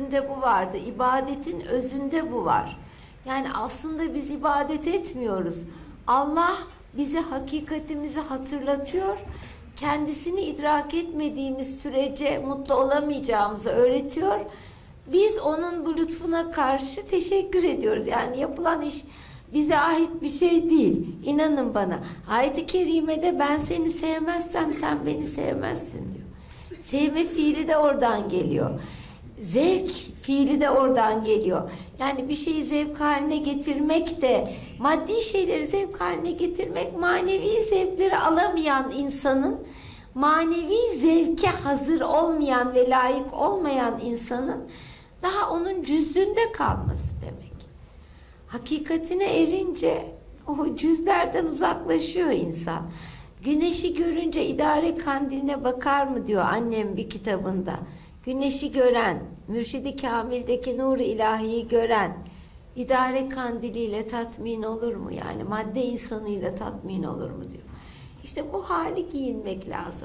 özünde bu vardı. İbadetin özünde bu var. Yani aslında biz ibadet etmiyoruz. Allah bize hakikatimizi hatırlatıyor. Kendisini idrak etmediğimiz sürece mutlu olamayacağımızı öğretiyor. Biz onun bu lütfuna karşı teşekkür ediyoruz. Yani yapılan iş bize ait bir şey değil. İnanın bana. Ayet-i Kerime'de ben seni sevmezsem sen beni sevmezsin diyor. Sevme fiili de oradan geliyor. Zevk fiili de oradan geliyor. Yani bir şeyi zevk haline getirmek de maddi şeyleri zevk haline getirmek manevi zevkleri alamayan insanın manevi zevke hazır olmayan ve layık olmayan insanın daha onun cüzdünde kalması demek. Hakikatine erince o cüzlerden uzaklaşıyor insan. Güneşi görünce idare kandiline bakar mı diyor annem bir kitabında. Güneşi gören, mürşidi kamildeki nur ilahiyi gören, idare kandiliyle tatmin olur mu? Yani madde insanıyla tatmin olur mu diyor. İşte bu hali giyinmek lazım.